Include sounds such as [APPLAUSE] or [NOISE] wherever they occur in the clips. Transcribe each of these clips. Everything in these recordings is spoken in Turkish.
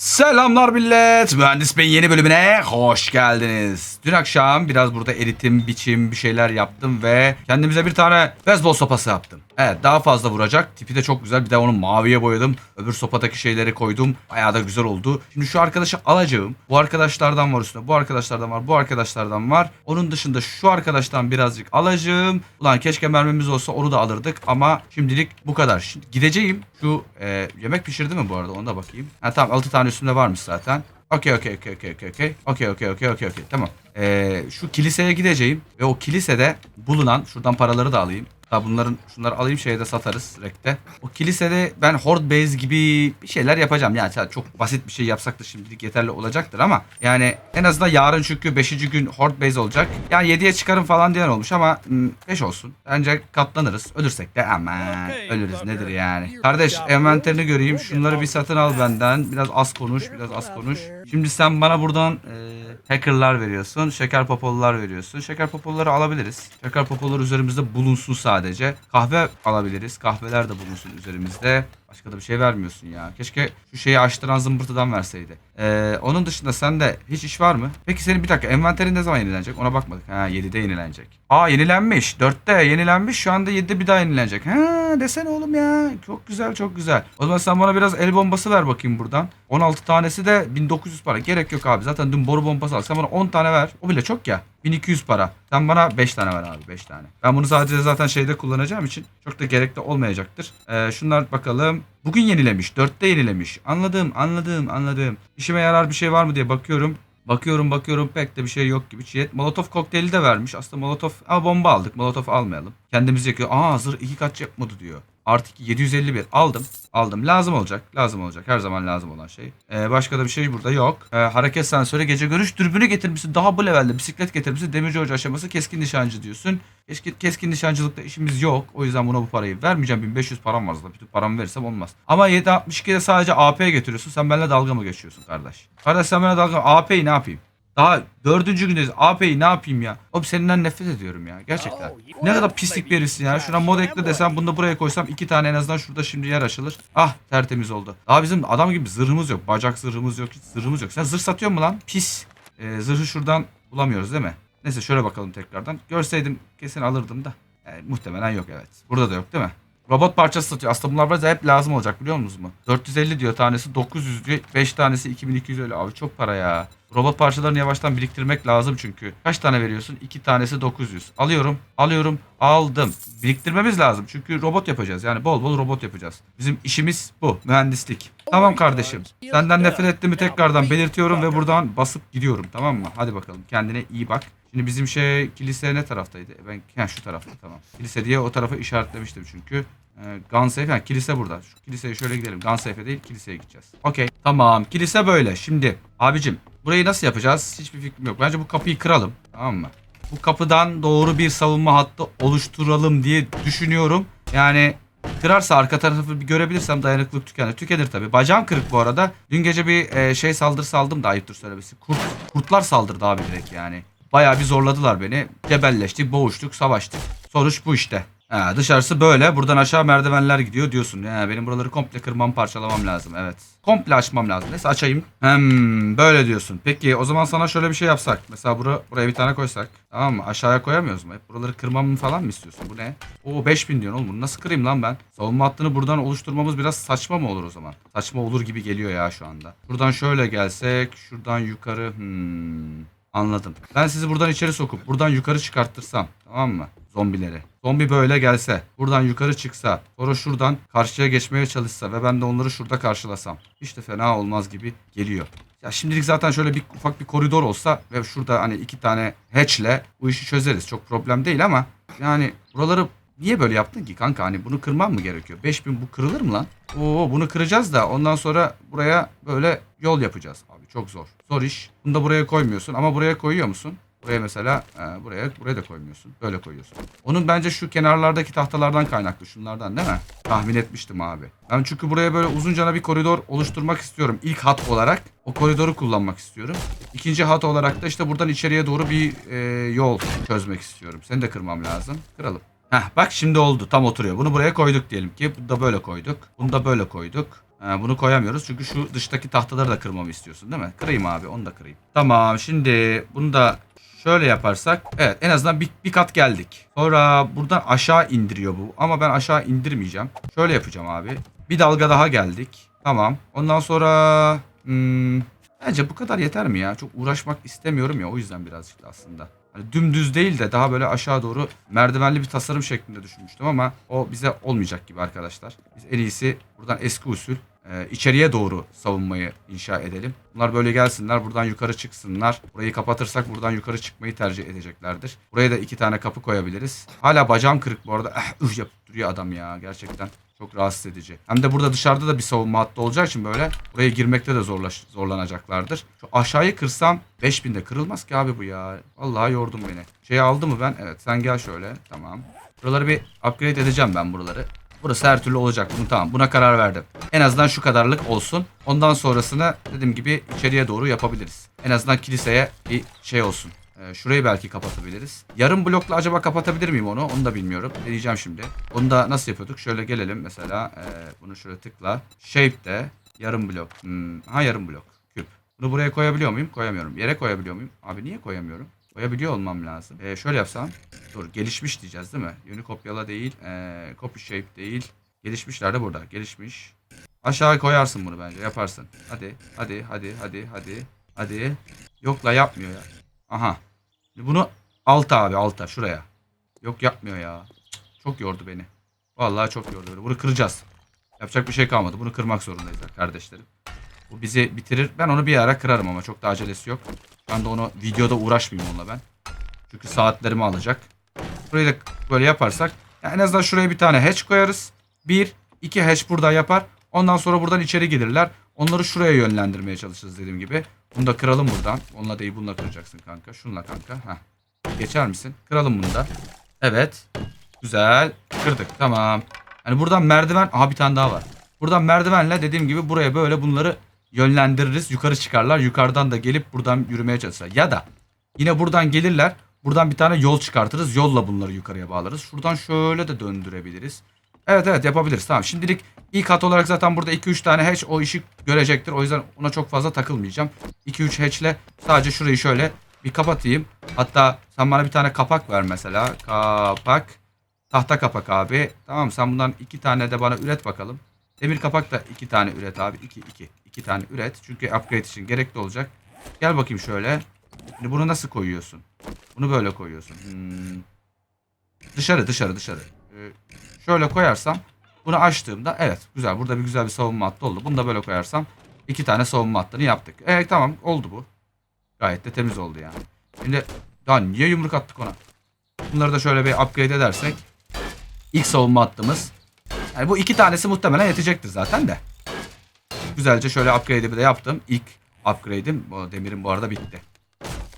Selamlar millet. Mühendis Bey'in yeni bölümüne hoş geldiniz. Dün akşam biraz burada eritim, biçim bir şeyler yaptım ve kendimize bir tane beyzbol sopası yaptım. Evet daha fazla vuracak. Tipi de çok güzel. Bir de onu maviye boyadım. Öbür sopadaki şeyleri koydum. Bayağı da güzel oldu. Şimdi şu arkadaşı alacağım. Bu arkadaşlardan var üstünde. Bu arkadaşlardan var. Bu arkadaşlardan var. Onun dışında şu arkadaştan birazcık alacağım. Ulan keşke mermimiz olsa onu da alırdık. Ama şimdilik bu kadar. Şimdi gideceğim. Şu e, yemek pişirdi mi bu arada? Ona da bakayım. Ha tamam 6 tane üstünde varmış zaten. Okey okey okey okey okey okey. Okey okey okey okey okey. Tamam. Ee, şu kiliseye gideceğim ve o kilisede bulunan şuradan paraları da alayım. Daha bunların şunları alayım şeye de satarız rekte. O kilisede ben horde base gibi bir şeyler yapacağım. Yani çok basit bir şey yapsak da şimdilik yeterli olacaktır ama yani en azından yarın çünkü 5. gün horde base olacak. Yani 7'ye çıkarım falan diyen olmuş ama 5 olsun. Bence katlanırız. Ölürsek de aman ölürüz nedir yani. Kardeş envanterini göreyim. Şunları bir satın al benden. Biraz az konuş, biraz az konuş. Şimdi sen bana buradan e, hackerlar veriyorsun. Şeker popollar veriyorsun. Şeker popolları alabiliriz. Şeker popollar üzerimizde bulunsun sadece. Kahve alabiliriz. Kahveler de bulunsun üzerimizde. Başka da bir şey vermiyorsun ya. Keşke şu şeyi açtıran zımbırtıdan verseydi. Ee, onun dışında sende hiç iş var mı? Peki senin bir dakika envanterin ne zaman yenilenecek? Ona bakmadık. Ha 7'de yenilenecek. Aa yenilenmiş. 4'te yenilenmiş. Şu anda 7'de bir daha yenilenecek. Ha desene oğlum ya. Çok güzel çok güzel. O zaman sen bana biraz el bombası ver bakayım buradan. 16 tanesi de 1900 para. Gerek yok abi. Zaten dün boru bombası aldık. Sen bana 10 tane ver. O bile çok ya. 1200 para. Sen bana 5 tane ver abi 5 tane. Ben bunu sadece zaten şeyde kullanacağım için çok da gerekli olmayacaktır. Ee, şunlar bakalım. Bugün yenilemiş. 4'te yenilemiş. Anladım anladım anladım. İşime yarar bir şey var mı diye bakıyorum. Bakıyorum bakıyorum pek de bir şey yok gibi. Çiğet Molotov kokteyli de vermiş. Aslında Molotov... Aa bomba aldık. Molotov almayalım. Kendimiz yakıyor. Aa hazır iki kaç yapmadı diyor. Artık 751 aldım. Aldım. Lazım olacak. Lazım olacak. Her zaman lazım olan şey. Ee, başka da bir şey burada yok. Ee, hareket sensörü, gece görüş dürbünü getirmişsin. Daha bu levelde bisiklet getirmişsin. Demirci hoca aşaması keskin nişancı diyorsun. Keskin, keskin nişancılıkta işimiz yok. O yüzden buna bu parayı vermeyeceğim. 1500 param var zaten. Bütün paramı verirsem olmaz. Ama 762'de sadece AP getiriyorsun. Sen benimle dalga mı geçiyorsun kardeş? Kardeş sen benimle dalga AP'yi ne yapayım? Daha dördüncü gündeyiz. AP'yi ne yapayım ya? Oğlum seninden nefret ediyorum ya. Gerçekten. Ne kadar pislik birisin ya. Şuna mod ekle desem bunu da buraya koysam iki tane en azından şurada şimdi yer açılır. Ah tertemiz oldu. Daha bizim adam gibi zırhımız yok. Bacak zırhımız yok. Hiç zırhımız yok. Sen zırh satıyor mu lan? Pis. Ee, zırhı şuradan bulamıyoruz değil mi? Neyse şöyle bakalım tekrardan. Görseydim kesin alırdım da. Yani, muhtemelen yok evet. Burada da yok değil mi? Robot parçası satıyor. Aslında bunlar bize hep lazım olacak biliyor musunuz mu? 450 diyor tanesi 900 diyor. 5 tanesi 2200 öyle. Abi çok para ya. Robot parçalarını yavaştan biriktirmek lazım çünkü. Kaç tane veriyorsun? 2 tanesi 900. Alıyorum. Alıyorum. Aldım. Biriktirmemiz lazım. Çünkü robot yapacağız. Yani bol bol robot yapacağız. Bizim işimiz bu. Mühendislik. Tamam kardeşim. Senden nefret ettiğimi tekrardan belirtiyorum ve buradan basıp gidiyorum. Tamam mı? Hadi bakalım. Kendine iyi bak. Şimdi bizim şey kilise ne taraftaydı? Ben ha, şu tarafta tamam. Kilise diye o tarafa işaretlemiştim çünkü. Ee, Gunsafe yani kilise burada. Şu kiliseye şöyle gidelim. Gunsafe değil kiliseye gideceğiz. Okey. Tamam. Kilise böyle. Şimdi abicim burayı nasıl yapacağız? Hiçbir fikrim yok. Bence bu kapıyı kıralım. Tamam mı? Bu kapıdan doğru bir savunma hattı oluşturalım diye düşünüyorum. Yani kırarsa arka tarafı bir görebilirsem dayanıklılık tükenir. Tükenir tabii. Bacağım kırık bu arada. Dün gece bir e, şey saldırısı aldım da ayıptır söylemesi. Kurt, kurtlar saldırdı abi direkt yani. Bayağı bir zorladılar beni. Cebelleştik, boğuştuk, savaştık. Sonuç bu işte. Ha, dışarısı böyle. Buradan aşağı merdivenler gidiyor diyorsun. Ha, benim buraları komple kırmam parçalamam lazım. Evet. Komple açmam lazım. Neyse açayım. Hem böyle diyorsun. Peki o zaman sana şöyle bir şey yapsak. Mesela bura, buraya bir tane koysak. Tamam mı? Aşağıya koyamıyoruz mu? Hep buraları kırmamı falan mı istiyorsun? Bu ne? Oo 5000 diyorsun oğlum. Bunu nasıl kırayım lan ben? Savunma hattını buradan oluşturmamız biraz saçma mı olur o zaman? Saçma olur gibi geliyor ya şu anda. Buradan şöyle gelsek. Şuradan yukarı. Hmm. Anladım. Ben sizi buradan içeri sokup buradan yukarı çıkarttırsam tamam mı? Zombileri. Zombi böyle gelse, buradan yukarı çıksa, sonra şuradan karşıya geçmeye çalışsa ve ben de onları şurada karşılasam. De fena olmaz gibi geliyor. Ya şimdilik zaten şöyle bir ufak bir koridor olsa ve şurada hani iki tane hatch'le bu işi çözeriz. Çok problem değil ama yani buraları niye böyle yaptın ki kanka? Hani bunu kırmam mı gerekiyor? 5000 bu kırılır mı lan? Oo bunu kıracağız da ondan sonra buraya böyle yol yapacağız. Abi çok zor. Zor iş. Bunu da buraya koymuyorsun ama buraya koyuyor musun? Buraya mesela e, buraya buraya da koymuyorsun. Böyle koyuyorsun. Onun bence şu kenarlardaki tahtalardan kaynaklı. Şunlardan değil mi? Tahmin etmiştim abi. Ben çünkü buraya böyle uzuncana bir koridor oluşturmak istiyorum. İlk hat olarak o koridoru kullanmak istiyorum. İkinci hat olarak da işte buradan içeriye doğru bir e, yol çözmek istiyorum. Seni de kırmam lazım. Kıralım. Heh bak şimdi oldu. Tam oturuyor. Bunu buraya koyduk diyelim ki. Bunu da böyle koyduk. Bunu da böyle koyduk. Ha, bunu koyamıyoruz çünkü şu dıştaki tahtaları da kırmamı istiyorsun değil mi? Kırayım abi onu da kırayım. Tamam şimdi bunu da şöyle yaparsak evet en azından bir, bir kat geldik. Sonra buradan aşağı indiriyor bu ama ben aşağı indirmeyeceğim. Şöyle yapacağım abi. Bir dalga daha geldik. Tamam. Ondan sonra hmm, bence bu kadar yeter mi ya? Çok uğraşmak istemiyorum ya o yüzden birazcık da aslında. Hani dümdüz değil de daha böyle aşağı doğru merdivenli bir tasarım şeklinde düşünmüştüm ama o bize olmayacak gibi arkadaşlar. Biz en iyisi buradan eski usul e, içeriye doğru savunmayı inşa edelim. Bunlar böyle gelsinler buradan yukarı çıksınlar. Burayı kapatırsak buradan yukarı çıkmayı tercih edeceklerdir. Buraya da iki tane kapı koyabiliriz. Hala bacağım kırık bu arada. Eh, üh yapıp duruyor adam ya gerçekten. Çok rahatsız edici. Hem de burada dışarıda da bir savunma hattı olacağı için böyle buraya girmekte de zorlaş, zorlanacaklardır. Şu aşağıyı kırsam 5000'de kırılmaz ki abi bu ya. Vallahi yordun beni. Şeyi aldı mı ben? Evet sen gel şöyle. Tamam. Buraları bir upgrade edeceğim ben buraları. Burası her türlü olacak. Bunu tamam. Buna karar verdim. En azından şu kadarlık olsun. Ondan sonrasını dediğim gibi içeriye doğru yapabiliriz. En azından kiliseye bir şey olsun. Ee, şurayı belki kapatabiliriz. Yarım blokla acaba kapatabilir miyim onu? Onu da bilmiyorum. Deneyeceğim şimdi. Onu da nasıl yapıyorduk? Şöyle gelelim mesela. Ee, bunu şöyle tıkla. Shape de yarım blok. Hmm, ha yarım blok. Küp. Bunu buraya koyabiliyor muyum? Koyamıyorum. Yere koyabiliyor muyum? Abi niye koyamıyorum? Koyabiliyor olmam lazım. Ee, şöyle yapsam. Dur gelişmiş diyeceğiz değil mi? Yönü kopyala değil. Ee, copy shape değil. Gelişmişler de burada. Gelişmiş. Aşağı koyarsın bunu bence. Yaparsın. Hadi. Hadi. Hadi. Hadi. Hadi. Hadi. Yok la yapmıyor ya. Aha. Bunu alta abi alta. Şuraya. Yok yapmıyor ya. Çok yordu beni. Vallahi çok yordu. Bunu kıracağız. Yapacak bir şey kalmadı. Bunu kırmak zorundayız kardeşlerim. Bu bizi bitirir. Ben onu bir ara kırarım ama çok da acelesi yok. Ben de onu videoda uğraşmayayım onunla ben. Çünkü saatlerimi alacak. Burayı da böyle yaparsak ya en azından şuraya bir tane hatch koyarız. Bir, iki hatch burada yapar. Ondan sonra buradan içeri gelirler. Onları şuraya yönlendirmeye çalışırız dediğim gibi. Bunu da kıralım buradan. Onunla değil bununla kıracaksın kanka. Şunla kanka. Heh. Geçer misin? Kıralım bunu da. Evet. Güzel. Kırdık. Tamam. Hani buradan merdiven... Aha bir tane daha var. Buradan merdivenle dediğim gibi buraya böyle bunları yönlendiririz. Yukarı çıkarlar. Yukarıdan da gelip buradan yürümeye çalışırlar. Ya da yine buradan gelirler. Buradan bir tane yol çıkartırız. Yolla bunları yukarıya bağlarız. Şuradan şöyle de döndürebiliriz. Evet evet yapabiliriz. Tamam şimdilik ilk hat olarak zaten burada 2-3 tane hatch o işi görecektir. O yüzden ona çok fazla takılmayacağım. 2-3 hatchle sadece şurayı şöyle bir kapatayım. Hatta sen bana bir tane kapak ver mesela. Kapak. Tahta kapak abi. Tamam sen bundan iki tane de bana üret bakalım. Demir kapak da iki tane üret abi. 2 2 2 tane üret. Çünkü upgrade için gerekli olacak. Gel bakayım şöyle. Şimdi bunu nasıl koyuyorsun? Bunu böyle koyuyorsun. Hmm. Dışarı dışarı dışarı. Ee, şöyle koyarsam bunu açtığımda evet güzel burada bir güzel bir savunma hattı oldu. Bunu da böyle koyarsam iki tane savunma hattını yaptık. Evet tamam oldu bu. Gayet de temiz oldu yani. Şimdi daha niye yumruk attık ona? Bunları da şöyle bir upgrade edersek ilk savunma hattımız. Yani bu iki tanesi muhtemelen yetecektir zaten de. Güzelce şöyle upgrade'i de yaptım. İlk upgrade'im bu demirin bu arada bitti.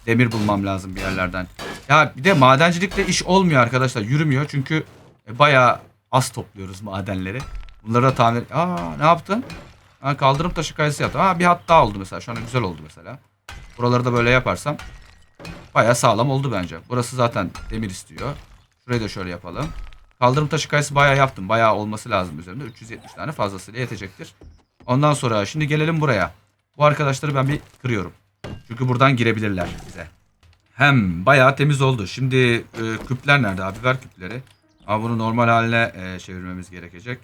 Demir bulmam lazım bir yerlerden. Ya bir de madencilikte iş olmuyor arkadaşlar. Yürümüyor çünkü e, bayağı az topluyoruz madenleri. Bunları da tamir... Aa ne yaptın? Ha, kaldırım taşı kayısı yaptım. Ha bir hat daha oldu mesela. Şu an güzel oldu mesela. Buraları da böyle yaparsam bayağı sağlam oldu bence. Burası zaten demir istiyor. Şurayı da şöyle yapalım. Kaldırım taşı kayısı bayağı yaptım. Bayağı olması lazım üzerinde. 370 tane fazlasıyla yetecektir. Ondan sonra şimdi gelelim buraya. Bu arkadaşları ben bir kırıyorum. Çünkü buradan girebilirler bize. Hem bayağı temiz oldu. Şimdi e, küpler nerede abi? Ver küpleri. Ama bunu normal haline e, çevirmemiz gerekecek.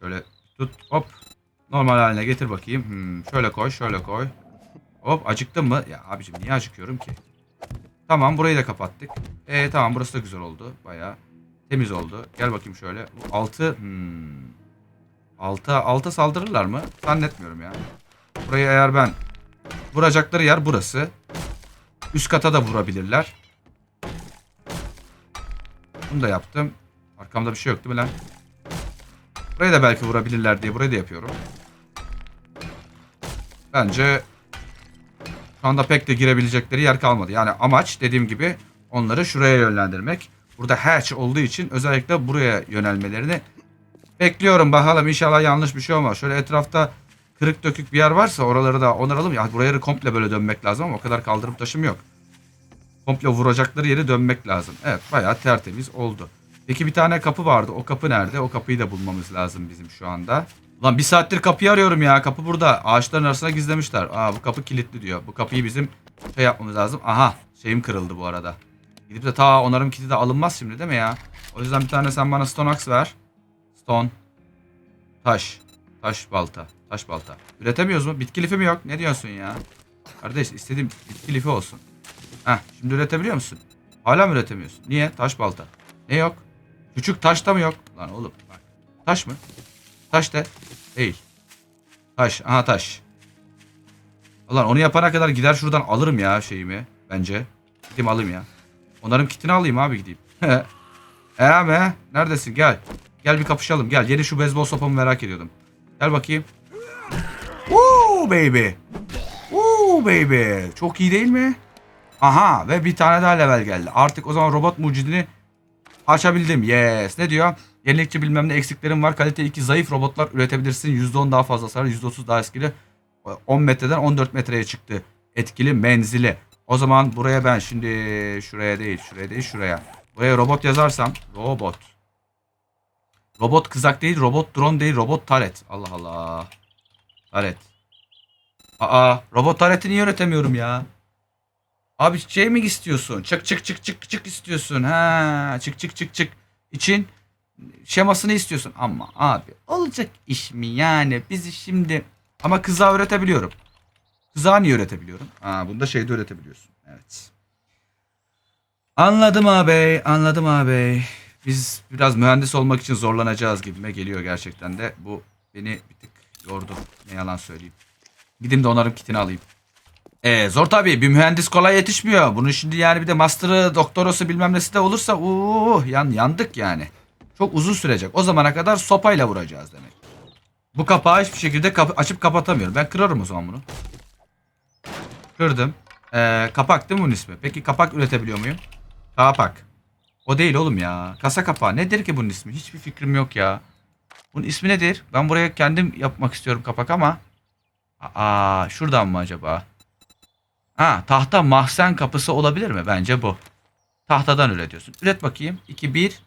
Şöyle tut hop. Normal haline getir bakayım. Hmm, şöyle koy şöyle koy. Hop acıktın mı? Ya abicim niye acıkıyorum ki? Tamam burayı da kapattık. E tamam burası da güzel oldu. Bayağı temiz oldu. Gel bakayım şöyle. Altı hmm. Alta, alta saldırırlar mı? Zannetmiyorum ya. Burayı eğer ben vuracakları yer burası. Üst kata da vurabilirler. Bunu da yaptım. Arkamda bir şey yok değil mi lan? Burayı da belki vurabilirler diye burayı da yapıyorum. Bence şu anda pek de girebilecekleri yer kalmadı. Yani amaç dediğim gibi onları şuraya yönlendirmek. Burada hatch olduğu için özellikle buraya yönelmelerini bekliyorum. Bakalım inşallah yanlış bir şey olmaz. Şöyle etrafta kırık dökük bir yer varsa oraları da onaralım. Ya buraya komple böyle dönmek lazım ama o kadar kaldırım taşım yok. Komple vuracakları yeri dönmek lazım. Evet bayağı tertemiz oldu. Peki bir tane kapı vardı. O kapı nerede? O kapıyı da bulmamız lazım bizim şu anda. Lan bir saattir kapıyı arıyorum ya. Kapı burada. Ağaçların arasına gizlemişler. Aa bu kapı kilitli diyor. Bu kapıyı bizim şey yapmamız lazım. Aha şeyim kırıldı bu arada. Gidip de ta onarım kiti de alınmaz şimdi değil mi ya? O yüzden bir tane sen bana stone axe ver. Stone. Taş. Taş balta. Taş balta. Üretemiyoruz mu? Bitki lifi mi yok? Ne diyorsun ya? Kardeş istediğim bitki lifi olsun. Heh şimdi üretebiliyor musun? Hala mı üretemiyorsun? Niye? Taş balta. Ne yok? Küçük taş da mı yok? Lan oğlum bak. Taş mı? Taş de. Değil. Taş. Aha taş. Ulan onu yapana kadar gider şuradan alırım ya şeyimi. Bence. Gideyim alayım ya. Onların kitini alayım abi gideyim. [LAUGHS] e abi neredesin gel. Gel bir kapışalım gel. Yeni şu beyzbol sopamı merak ediyordum. Gel bakayım. Woo baby. Woo baby. Çok iyi değil mi? Aha ve bir tane daha level geldi. Artık o zaman robot mucidini açabildim. Yes. Ne diyor? Yenilikçi bilmem ne eksiklerim var. Kalite 2 zayıf robotlar üretebilirsin. %10 daha fazla hasar, %30 daha etkili. 10 metreden 14 metreye çıktı. Etkili menzili. O zaman buraya ben şimdi şuraya değil, şuraya değil, şuraya. Buraya robot yazarsam robot. Robot kızak değil, robot drone değil, robot taret. Allah Allah. Taret. Aa, robot tareti niye üretemiyorum ya? Abi şey mi istiyorsun? Çık çık çık çık çık istiyorsun. Ha, çık çık çık çık. için şemasını istiyorsun. Ama abi olacak iş mi yani? Bizi şimdi ama kıza öğretebiliyorum. Kıza niye öğretebiliyorum? Ha, bunda şeyde öğretebiliyorsun. Evet. Anladım abi. Anladım abi. Biz biraz mühendis olmak için zorlanacağız gibime geliyor gerçekten de. Bu beni bir tık yordu. Ne yalan söyleyeyim. Gideyim de onarım kitini alayım. Ee, zor tabii. Bir mühendis kolay yetişmiyor. Bunun şimdi yani bir de master'ı, doktorası bilmem nesi de olursa uuu yan, yandık yani. Çok uzun sürecek. O zamana kadar sopayla vuracağız demek. Bu kapağı hiçbir şekilde kap- açıp kapatamıyorum. Ben kırarım o zaman bunu. Kırdım. Ee, kapak değil mi bunun ismi? Peki kapak üretebiliyor muyum? Kapak. O değil oğlum ya. Kasa kapağı. Nedir ki bunun ismi? Hiçbir fikrim yok ya. Bunun ismi nedir? Ben buraya kendim yapmak istiyorum kapak ama. Aa, şuradan mı acaba? Ha, tahta mahzen kapısı olabilir mi? Bence bu. Tahtadan üretiyorsun. Üret bakayım. 2 1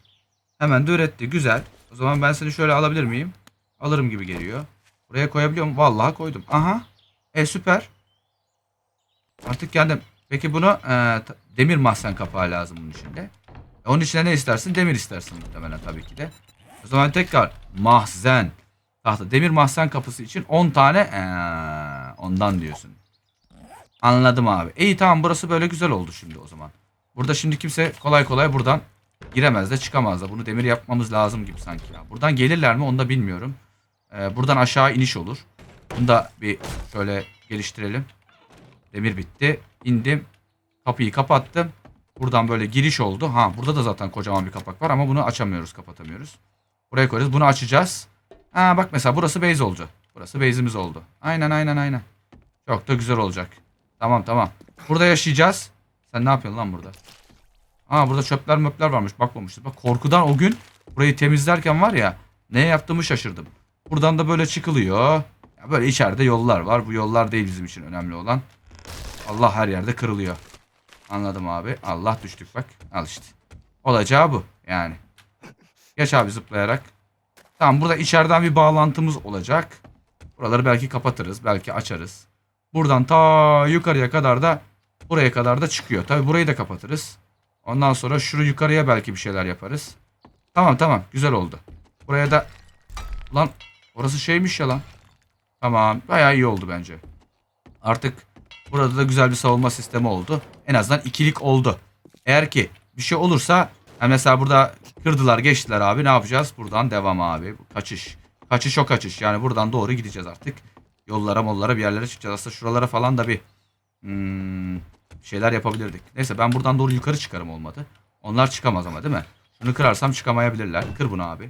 Hemen de üretti. Güzel. O zaman ben seni şöyle alabilir miyim? Alırım gibi geliyor. Buraya koyabiliyor muyum? Vallahi koydum. Aha. E süper. Artık kendim. Peki bunu e, demir mahzen kapağı lazım bunun içinde. Onun içine ne istersin? Demir istersin muhtemelen tabii ki de. O zaman tekrar mahzen. Tahta. Demir mahzen kapısı için 10 tane. E, ondan diyorsun. Anladım abi. İyi tamam burası böyle güzel oldu şimdi o zaman. Burada şimdi kimse kolay kolay buradan giremez de çıkamaz da. Bunu demir yapmamız lazım gibi sanki ya. Buradan gelirler mi onu da bilmiyorum. Ee, buradan aşağı iniş olur. Bunu da bir şöyle geliştirelim. Demir bitti. İndim. Kapıyı kapattım. Buradan böyle giriş oldu. Ha burada da zaten kocaman bir kapak var ama bunu açamıyoruz, kapatamıyoruz. Buraya koyarız. Bunu açacağız. Ha bak mesela burası base oldu. Burası base'imiz oldu. Aynen aynen aynen. Çok da güzel olacak. Tamam tamam. Burada yaşayacağız. Sen ne yapıyorsun lan burada? Aa burada çöpler möpler varmış bakmamıştım. Bak korkudan o gün burayı temizlerken var ya ne yaptığımı şaşırdım. Buradan da böyle çıkılıyor. Ya böyle içeride yollar var. Bu yollar değil bizim için önemli olan. Allah her yerde kırılıyor. Anladım abi. Allah düştük bak. Al işte. Olacağı bu yani. Geç abi zıplayarak. Tamam burada içeriden bir bağlantımız olacak. Buraları belki kapatırız. Belki açarız. Buradan ta yukarıya kadar da buraya kadar da çıkıyor. Tabi burayı da kapatırız. Ondan sonra şunu yukarıya belki bir şeyler yaparız. Tamam tamam güzel oldu. Buraya da lan orası şeymiş ya lan. Tamam bayağı iyi oldu bence. Artık burada da güzel bir savunma sistemi oldu. En azından ikilik oldu. Eğer ki bir şey olursa yani mesela burada kırdılar geçtiler abi ne yapacağız? Buradan devam abi. Kaçış. Kaçış o kaçış. Yani buradan doğru gideceğiz artık. Yollara mollara bir yerlere çıkacağız. Aslında şuralara falan da bir hmm, şeyler yapabilirdik. Neyse ben buradan doğru yukarı çıkarım olmadı. Onlar çıkamaz ama değil mi? Şunu kırarsam çıkamayabilirler. Kır bunu abi.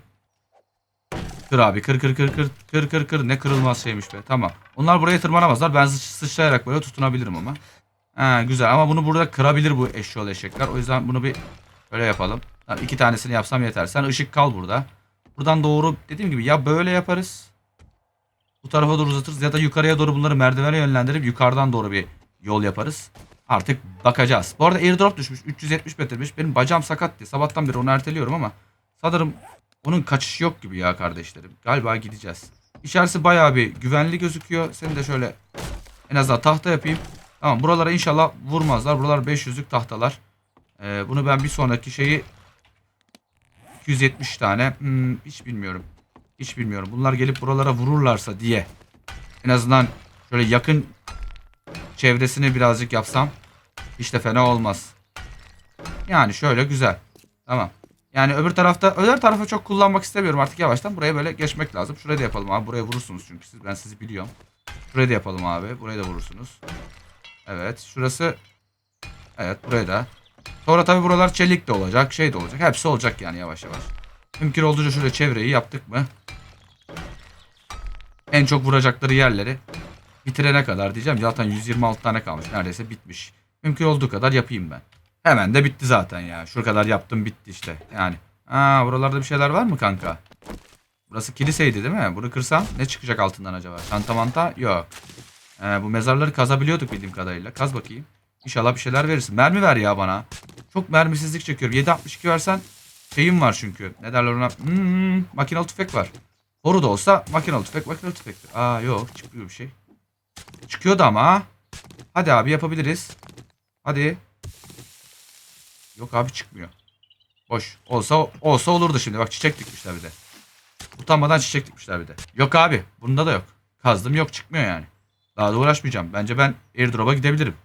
Kır abi kır kır kır kır kır kır kır. Ne kırılmaz şeymiş be. Tamam. Onlar buraya tırmanamazlar. Ben sı- sıçrayarak böyle tutunabilirim ama. Ha, güzel ama bunu burada kırabilir bu eşyol eşekler. O yüzden bunu bir böyle yapalım. Tamam, iki tanesini yapsam yeter. Sen ışık kal burada. Buradan doğru dediğim gibi ya böyle yaparız. Bu tarafa doğru uzatırız ya da yukarıya doğru bunları merdivene yönlendirip yukarıdan doğru bir yol yaparız. Artık bakacağız. Bu arada airdrop düşmüş. 370 metremiş. Benim bacağım sakat diye. Sabahtan beri onu erteliyorum ama sanırım onun kaçışı yok gibi ya kardeşlerim. Galiba gideceğiz. İçerisi bayağı bir güvenli gözüküyor. Seni de şöyle en azından tahta yapayım. Tamam buralara inşallah vurmazlar. Buralar 500'lük tahtalar. Ee, bunu ben bir sonraki şeyi 270 tane. Hmm, hiç bilmiyorum. Hiç bilmiyorum. Bunlar gelip buralara vururlarsa diye. En azından şöyle yakın çevresini birazcık yapsam hiç de fena olmaz. Yani şöyle güzel. Tamam. Yani öbür tarafta öbür tarafı çok kullanmak istemiyorum artık yavaştan. Buraya böyle geçmek lazım. Şuraya da yapalım abi. Buraya vurursunuz çünkü siz ben sizi biliyorum. Şuraya da yapalım abi. Buraya da vurursunuz. Evet. Şurası Evet buraya da. Sonra tabii buralar çelik de olacak. Şey de olacak. Hepsi olacak yani yavaş yavaş. Mümkün olduğunca şöyle çevreyi yaptık mı? En çok vuracakları yerleri bitirene kadar diyeceğim. Zaten 126 tane kalmış. Neredeyse bitmiş. Mümkün olduğu kadar yapayım ben. Hemen de bitti zaten ya. Şu kadar yaptım bitti işte. Yani. Aa buralarda bir şeyler var mı kanka? Burası kiliseydi değil mi? Bunu kırsam ne çıkacak altından acaba? Çanta manta? Yok. Ee, bu mezarları kazabiliyorduk bildiğim kadarıyla. Kaz bakayım. İnşallah bir şeyler verirsin. Mermi ver ya bana. Çok mermisizlik çekiyorum. 7.62 versen şeyim var çünkü. Ne derler ona? Hmm, makinalı tüfek var. Boru da olsa makinalı tüfek makinalı tüfektir. Aa yok çıkmıyor bir şey. Çıkıyordu ama. Hadi abi yapabiliriz. Hadi. Yok abi çıkmıyor. Boş. Olsa olsa olurdu şimdi. Bak çiçek dikmişler bir de. Utanmadan çiçek dikmişler bir de. Yok abi. Bunda da yok. Kazdım yok çıkmıyor yani. Daha da uğraşmayacağım. Bence ben airdrop'a gidebilirim.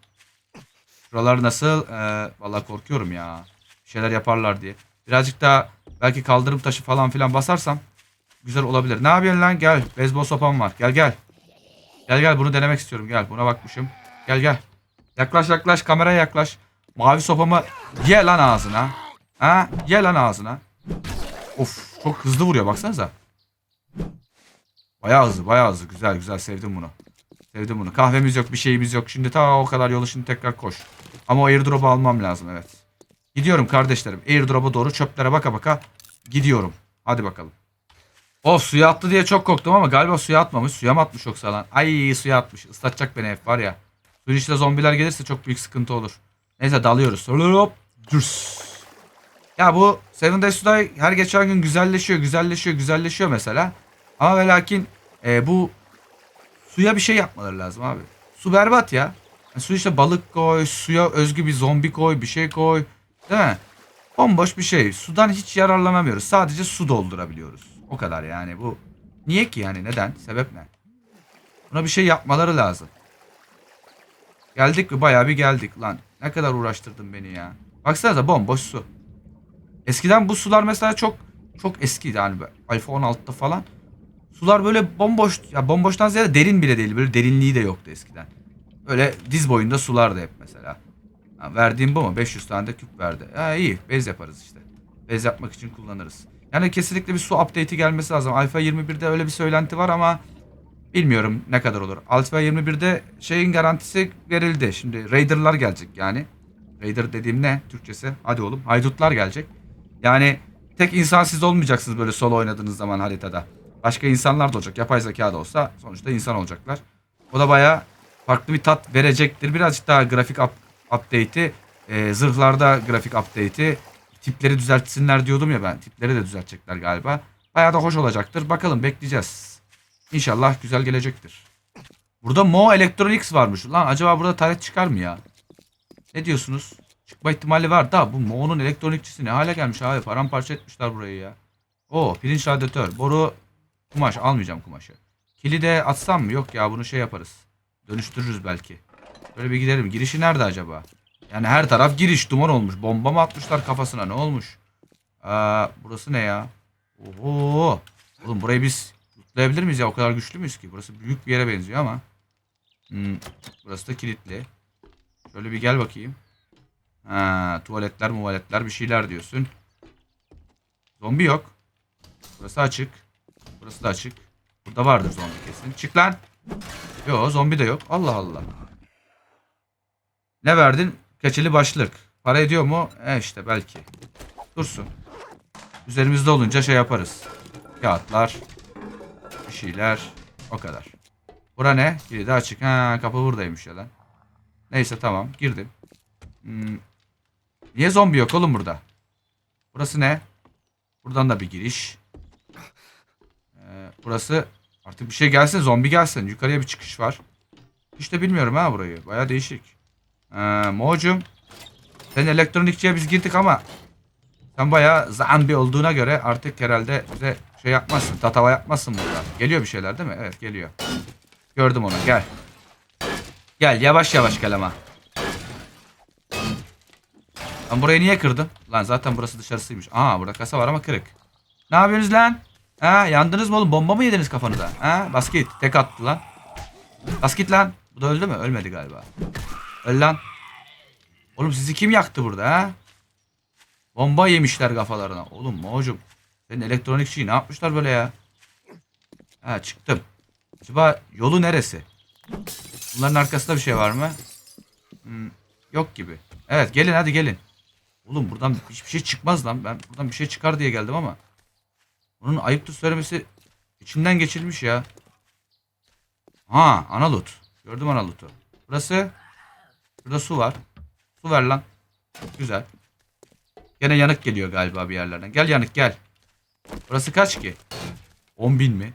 Şuralar nasıl? Ee, vallahi korkuyorum ya. Bir şeyler yaparlar diye. Birazcık daha belki kaldırım taşı falan filan basarsam güzel olabilir. Ne yapıyorsun lan? Gel. Beyzbol sopam var. Gel gel. Gel gel bunu denemek istiyorum. Gel buna bakmışım. Gel gel. Yaklaş yaklaş kameraya yaklaş. Mavi sopamı ye lan ağzına. Ha? Ye lan ağzına. Of çok hızlı vuruyor baksanıza. Bayağı hızlı bayağı hızlı. Güzel güzel sevdim bunu. Sevdim bunu. Kahvemiz yok bir şeyimiz yok. Şimdi ta o kadar yolu şimdi tekrar koş. Ama o airdrop'u almam lazım evet. Gidiyorum kardeşlerim. Airdrop'a doğru çöplere baka baka gidiyorum. Hadi bakalım. Of suya attı diye çok korktum ama galiba suya atmamış. Suya mı atmış yoksa lan? Ay suya atmış. Islatacak beni hep var ya. Suyun içinde zombiler gelirse çok büyük sıkıntı olur. Neyse dalıyoruz. Hop. Dürs. Ya bu Seven Days to Die her geçen gün güzelleşiyor, güzelleşiyor, güzelleşiyor mesela. Ama ve lakin e, bu suya bir şey yapmaları lazım abi. Su berbat ya. Yani su işte balık koy, suya özgü bir zombi koy, bir şey koy. Değil mi? Bomboş bir şey. Sudan hiç yararlanamıyoruz. Sadece su doldurabiliyoruz. O kadar yani bu. Niye ki yani? Neden? Sebep ne? Buna bir şey yapmaları lazım. Geldik mi? Bayağı bir geldik lan. Ne kadar uğraştırdın beni ya. Baksanıza bomboş su. Eskiden bu sular mesela çok çok eskiydi yani Alfa 16'da falan. Sular böyle bomboş ya bomboştan ziyade derin bile değil. Böyle derinliği de yoktu eskiden. Böyle diz boyunda sulardı hep mesela. Ha, verdiğim bu mu? 500 tane de küp verdi. Ha iyi. Bez yaparız işte. Bez yapmak için kullanırız. Yani kesinlikle bir su update'i gelmesi lazım. Alfa 21'de öyle bir söylenti var ama bilmiyorum ne kadar olur. Alfa 21'de şeyin garantisi verildi. Şimdi Raider'lar gelecek yani. Raider dediğim ne? Türkçesi. Hadi oğlum. Haydutlar gelecek. Yani tek insan siz olmayacaksınız böyle solo oynadığınız zaman haritada. Başka insanlar da olacak. Yapay zeka da olsa sonuçta insan olacaklar. O da baya farklı bir tat verecektir. Birazcık daha grafik up, update'i, e, zırhlarda grafik update'i, tipleri düzeltsinler diyordum ya ben. Tipleri de düzeltecekler galiba. Baya da hoş olacaktır. Bakalım bekleyeceğiz. İnşallah güzel gelecektir. Burada Mo Electronics varmış. Lan acaba burada taret çıkar mı ya? Ne diyorsunuz? Çıkma ihtimali var da bu Mo'nun elektronikçisi ne hale gelmiş abi. Paramparça etmişler burayı ya. O pirinç radyatör. Boru kumaş almayacağım kumaşı. Kilide atsam mı? Yok ya bunu şey yaparız. Dönüştürürüz belki. Böyle bir gidelim. Girişi nerede acaba? Yani her taraf giriş duman olmuş. Bomba mı atmışlar kafasına ne olmuş? Aa, burası ne ya? Oho. Oğlum burayı biz tutlayabilir miyiz ya? O kadar güçlü müyüz ki? Burası büyük bir yere benziyor ama. Hmm, burası da kilitli. Şöyle bir gel bakayım. Ha, tuvaletler muvaletler bir şeyler diyorsun. Zombi yok. Burası açık. Burası da açık. Burada vardır zombi kesin. Çık lan. Yo zombi de yok. Allah Allah. Ne verdin? Keçeli başlık. Para ediyor mu? E işte belki. Dursun. Üzerimizde olunca şey yaparız. Kağıtlar. Şeyler. O kadar. Bura ne? Kilidi açık. Ha kapı buradaymış ya lan. Neyse tamam girdim. Hmm. Niye zombi yok oğlum burada? Burası ne? Buradan da bir giriş. Ee, burası Artık bir şey gelsin zombi gelsin. Yukarıya bir çıkış var. Hiç de bilmiyorum ha burayı. Baya değişik. Ee, Mo'cum. Sen elektronikçiye biz girdik ama sen bayağı zombi olduğuna göre artık herhalde bize şey yapmazsın. Tatava yapmazsın burada. Geliyor bir şeyler değil mi? Evet geliyor. Gördüm onu gel. Gel yavaş yavaş gel ama. Ben burayı niye kırdım? Lan zaten burası dışarısıymış. Aa burada kasa var ama kırık. Ne yapıyorsunuz lan? Ha yandınız mı oğlum? Bomba mı yediniz kafanıza? Ha basket tek attı lan. Basket lan. Bu da öldü mü? Ölmedi galiba. Öl lan. Oğlum sizi kim yaktı burada ha? Bomba yemişler kafalarına. Oğlum hocam. Senin elektronikçiyi ne yapmışlar böyle ya? Ha çıktım. Acaba yolu neresi? Bunların arkasında bir şey var mı? Hmm, yok gibi. Evet gelin hadi gelin. Oğlum buradan hiçbir şey çıkmaz lan. Ben buradan bir şey çıkar diye geldim ama. Onun ayıptır söylemesi içimden geçirmiş ya. Ha analut. Gördüm analutu. Burası. Burada su var. Su ver lan. Güzel. Gene yanık geliyor galiba bir yerlerden. Gel yanık gel. Burası kaç ki? 10 bin mi?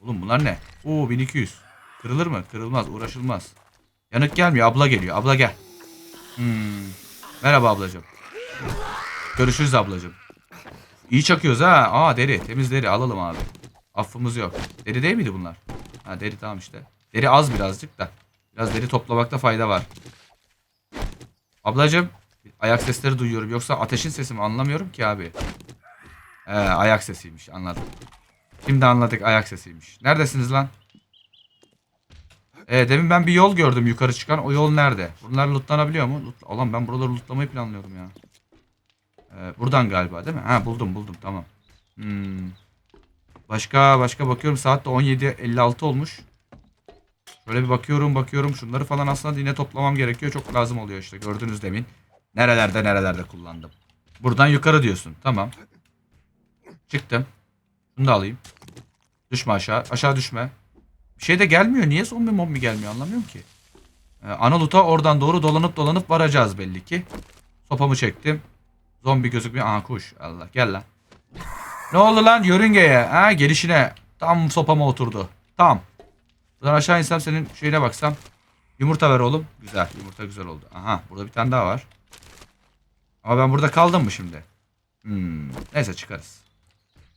Oğlum bunlar ne? Oo 1200. Kırılır mı? Kırılmaz. Uğraşılmaz. Yanık gelmiyor. Abla geliyor. Abla gel. Hmm. Merhaba ablacığım. Görüşürüz ablacığım. İyi çakıyoruz ha. Aa deri. Temiz deri. Alalım abi. Affımız yok. Deri değil miydi bunlar? Ha deri tamam işte. Deri az birazcık da. Biraz deri toplamakta fayda var. Ablacığım. Ayak sesleri duyuyorum. Yoksa ateşin sesi mi? Anlamıyorum ki abi. He, ayak sesiymiş. Anladım. Şimdi anladık ayak sesiymiş. Neredesiniz lan? E, demin ben bir yol gördüm yukarı çıkan. O yol nerede? Bunlar lootlanabiliyor mu? Loot... Ulan ben buraları lootlamayı planlıyorum ya. E, buradan galiba değil mi? Ha buldum buldum tamam. Hmm. Başka başka bakıyorum saat de 17.56 olmuş. Şöyle bir bakıyorum bakıyorum. Şunları falan aslında yine toplamam gerekiyor. Çok lazım oluyor işte gördünüz demin. Nerelerde nerelerde kullandım. Buradan yukarı diyorsun. Tamam. Çıktım. Bunu da alayım. Düşme aşağı. Aşağı düşme. Bir şey de gelmiyor. Niye zombi mombi gelmiyor anlamıyorum ki. Ee, Analut'a oradan doğru dolanıp dolanıp varacağız belli ki. Sopamı çektim. Zombi gözükmüyor. Aha kuş. Allah gel lan. Ne oldu lan yörüngeye? Ha gelişine. Tam sopama oturdu. Tam. Buradan aşağı insem senin şeyine baksam. Yumurta ver oğlum. Güzel. Yumurta güzel oldu. Aha burada bir tane daha var. Ama ben burada kaldım mı şimdi? Hmm, neyse çıkarız.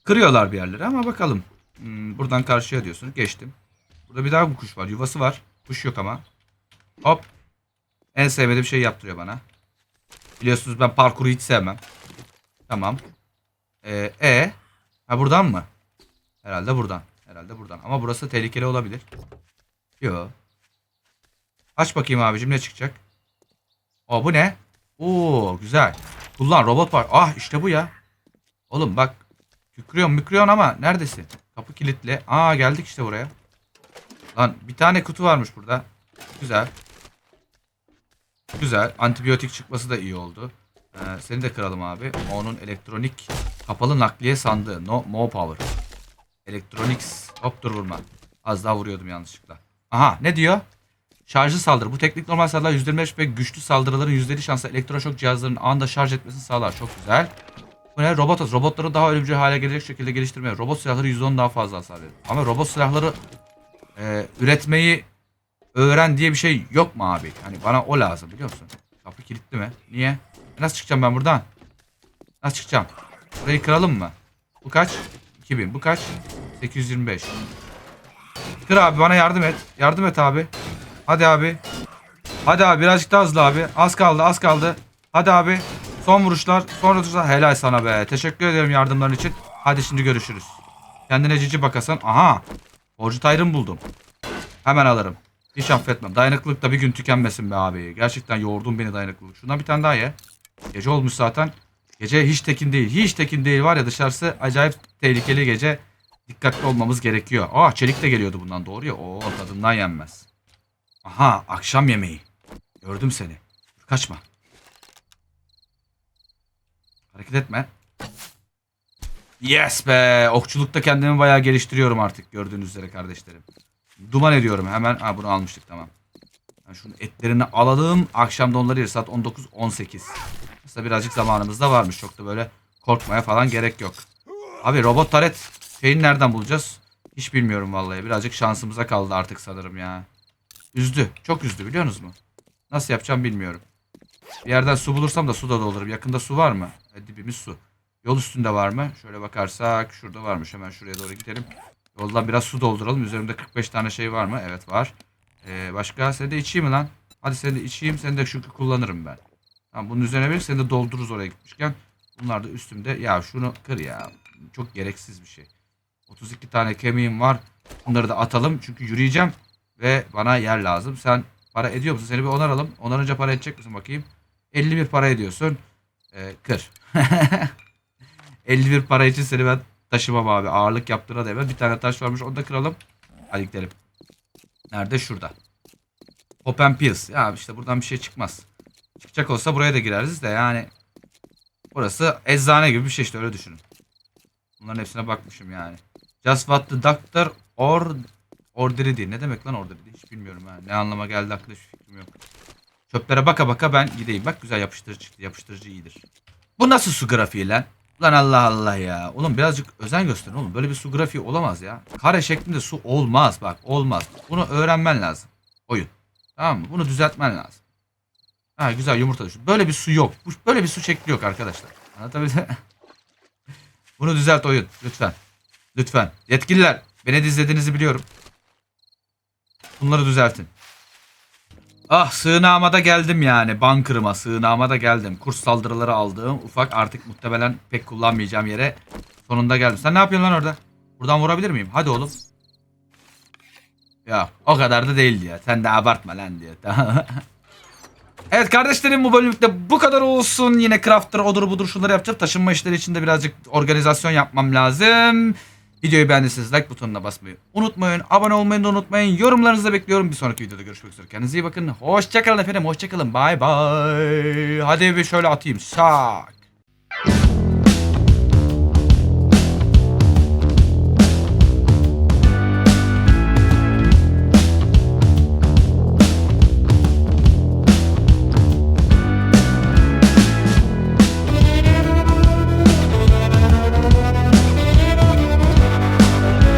Kırıyorlar bir yerleri ama bakalım. Hmm, buradan karşıya diyorsun. Geçtim. Burada bir daha bir kuş var. Yuvası var. Kuş yok ama. Hop. En sevmediğim şey yaptırıyor bana. Biliyorsunuz ben parkuru hiç sevmem. Tamam. Ee, e ha buradan mı? Herhalde buradan. Herhalde buradan. Ama burası tehlikeli olabilir. Yo. Aç bakayım abicim ne çıkacak? Aa bu ne? Oo güzel. Kullan robot var. Ah işte bu ya. Oğlum bak. Kükrüyorsun mükriyorsun ama neredesin? Kapı kilitli. Aa geldik işte buraya. Lan bir tane kutu varmış burada. Güzel. Güzel. Antibiyotik çıkması da iyi oldu. Ee, seni de kıralım abi. Onun elektronik kapalı nakliye sandığı. No, Mo Power. Electronics. Hop dur vurma. Az daha vuruyordum yanlışlıkla. Aha ne diyor? Şarjlı saldırı. Bu teknik normal saldırılar %25 ve güçlü saldırıların %50 şansla elektroşok cihazlarının anında şarj etmesini sağlar. Çok güzel. Bu ne? Robot. Robotları daha ölümcül hale gelecek şekilde geliştirmeye. Robot silahları %10 daha fazla hasar verir. Ama robot silahları e, üretmeyi öğren diye bir şey yok mu abi? Hani bana o lazım biliyor musun? Kapı kilitli mi? Niye? Nasıl çıkacağım ben buradan? Nasıl çıkacağım? Burayı kıralım mı? Bu kaç? 2000. Bu kaç? 825. Kır abi bana yardım et. Yardım et abi. Hadi abi. Hadi abi birazcık daha hızlı abi. Az kaldı az kaldı. Hadi abi. Son vuruşlar. Son vuruşlar. Helal sana be. Teşekkür ederim yardımların için. Hadi şimdi görüşürüz. Kendine cici bakasan. Aha. Borcu Tayrın buldum. Hemen alırım. Hiç affetmem. Dayanıklılık da bir gün tükenmesin be abi. Gerçekten yoğurdun beni dayanıklılık. Şundan bir tane daha ye. Gece olmuş zaten. Gece hiç tekin değil. Hiç tekin değil var ya dışarısı acayip tehlikeli gece. Dikkatli olmamız gerekiyor. Aa çelik de geliyordu bundan doğru ya. Oo tadından yenmez. Aha akşam yemeği. Gördüm seni. Kaçma. Hareket etme. Yes be. Okçulukta kendimi bayağı geliştiriyorum artık gördüğünüz üzere kardeşlerim. Duman ediyorum hemen. Ha bunu almıştık tamam. Ben şunun etlerini alalım. Akşam da onları yeriz. Saat 19-18. Aslında birazcık zamanımız da varmış. Çok da böyle korkmaya falan gerek yok. Abi robot taret şeyini nereden bulacağız? Hiç bilmiyorum vallahi. Birazcık şansımıza kaldı artık sanırım ya. Üzdü. Çok üzdü biliyor musunuz mu? Nasıl yapacağım bilmiyorum. Bir yerden su bulursam da su da doldururum. Yakında su var mı? E, dibimiz su. Yol üstünde var mı? Şöyle bakarsak şurada varmış. Hemen şuraya doğru gidelim. Yoldan biraz su dolduralım. Üzerimde 45 tane şey var mı? Evet var. Ee, başka? Seni de içeyim mi lan? Hadi seni de içeyim. Seni de çünkü kullanırım ben. Tamam bunun üzerine bir seni de doldururuz oraya gitmişken. Bunlar da üstümde. Ya şunu kır ya. Çok gereksiz bir şey. 32 tane kemiğim var. Bunları da atalım. Çünkü yürüyeceğim. Ve bana yer lazım. Sen para ediyor musun? Seni bir onaralım. Onarınca para edecek misin bakayım? 51 para ediyorsun. Ee, kır. [LAUGHS] 51 para için seni ben taşımam abi. Ağırlık yaptığına değmez. Bir tane taş varmış. Onu da kıralım. Hadi gidelim. Nerede? Şurada. Open Pierce. Ya işte buradan bir şey çıkmaz. Çıkacak olsa buraya da gireriz de yani. Burası eczane gibi bir şey işte öyle düşünün. Bunların hepsine bakmışım yani. Just what the doctor or ordered Ne demek lan ordered? Hiç bilmiyorum ha. Ne anlama geldi hakkında hiçbir fikrim yok. Çöplere baka baka ben gideyim. Bak güzel yapıştırıcı çıktı. Yapıştırıcı iyidir. Bu nasıl su grafiği lan? Lan Allah Allah ya. Oğlum birazcık özen gösterin oğlum. Böyle bir su grafiği olamaz ya. Kare şeklinde su olmaz bak. Olmaz. Bunu öğrenmen lazım. Oyun. Tamam mı? Bunu düzeltmen lazım. Ha güzel yumurta düşün. Böyle bir su yok. Böyle bir su şekli yok arkadaşlar. Anlatabildim? [LAUGHS] Bunu düzelt oyun. Lütfen. Lütfen. Yetkililer. Beni de izlediğinizi biliyorum. Bunları düzeltin. Ah sığınağıma geldim yani. Bunker'ıma sığınağıma da geldim. Kurs saldırıları aldığım ufak artık muhtemelen pek kullanmayacağım yere sonunda geldim. Sen ne yapıyorsun lan orada? Buradan vurabilir miyim? Hadi oğlum. Ya o kadar da değildi ya. Sen de abartma lan. Tamam. [LAUGHS] Evet kardeşlerim bu bölümlükte bu kadar olsun. Yine crafter odur budur şunları yapacağım. Taşınma işleri için de birazcık organizasyon yapmam lazım. Videoyu beğendiyseniz like butonuna basmayı unutmayın. Abone olmayı da unutmayın. Yorumlarınızı bekliyorum. Bir sonraki videoda görüşmek üzere. Kendinize iyi bakın. Hoşçakalın efendim. Hoşçakalın. Bay bay. Hadi bir şöyle atayım. Sak.